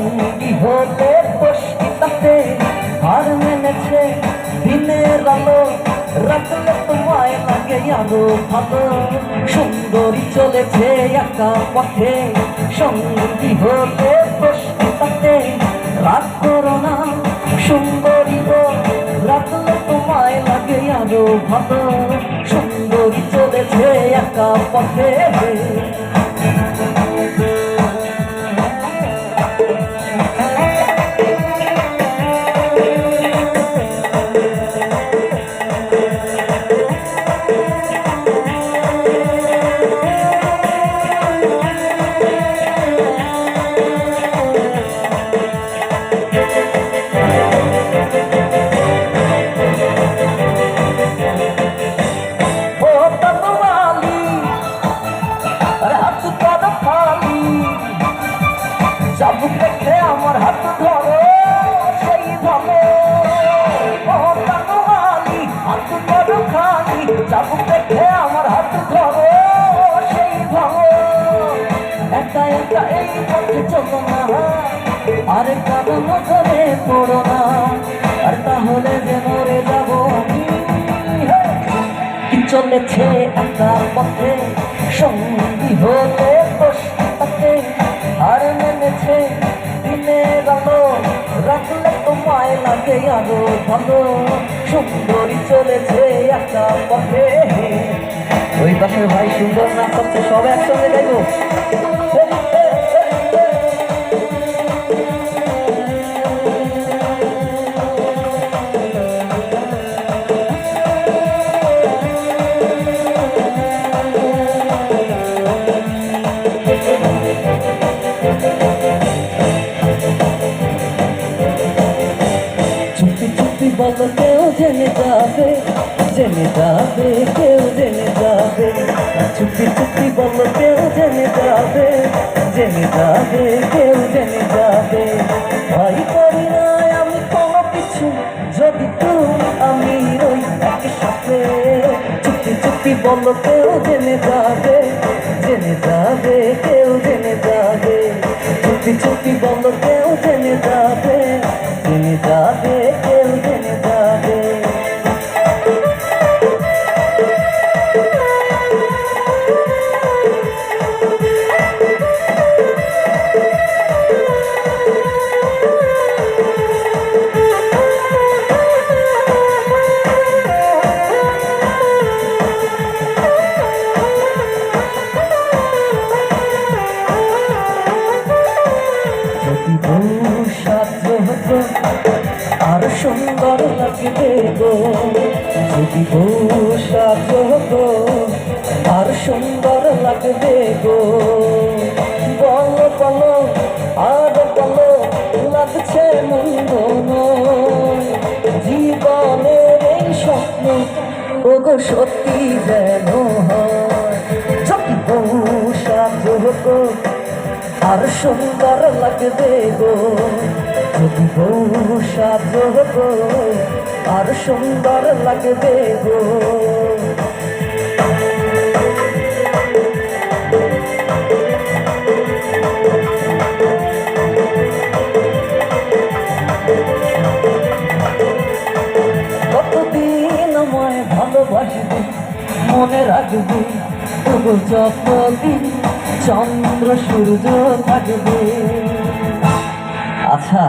সঙ্গী হতে পুষ্টিতাতে হার মেনেছে দিনের আলো। রাখলে তোমায় লাগে আরও ভালো। সুন্দরী চলেছে একা পথে। সঙ্গী হতে পুষ্টিতাতে রাগ করো না, সুন্দরী গো। রাখলে তোমায় লাগে আরও ভালো। সুন্দরী চলেছে একা পথে। দেখে আমার হাত ধরো, সেই ধরো তনওয়ালি হাত কর খালি চাবুক দেখে আমার হাত ধরো, সেই ধরো একা একা এই পথে চলো না, আর কারণ ধরে পড়ো না। আর তাহলে যে মরে যাব আমি। চলেছে একার পথে সঙ্গী হতে? তোমায় লাগে ধন সুন্দরী চলেছে একটা পথে। ওই পাশে ভাই সুন্দর না করছে সব একসঙ্গে দেখো চুপি কেউ জেনে যাবে জেনে যাবে, কেউ জেনে যাবে। চুপি চুপি বলো কেউ জেনে যাবে জেনে যাবে, কেউ জেনে যাবে। ভয় করি না, আমি কোনো কিছু, যদি তুমি আমি ওই একসাথে চুপি চুপি বলো কেউ জেনে যাবে জেনে যাবে, কেউ জেনে যাবে। চুপি চুপি বলো কেউ জেনে আর সুন্দর লাগবে গো। যদি হতো আর সুন্দর লাগবে গো। বলো বলো, আর বলো, লাগছে মন্দ জীবনের এই স্বপ্ন, ওগো সত্যি যেন যদি সাধ্য আর সুন্দর লাগবে গো। যদি আর সুন্দর লাগবে গো কতদিন আমায় ভালোবাসবি, মনে রাখবি, তবু যতদিন চন্দ্র সূর্য থাকবে। আচ্ছা।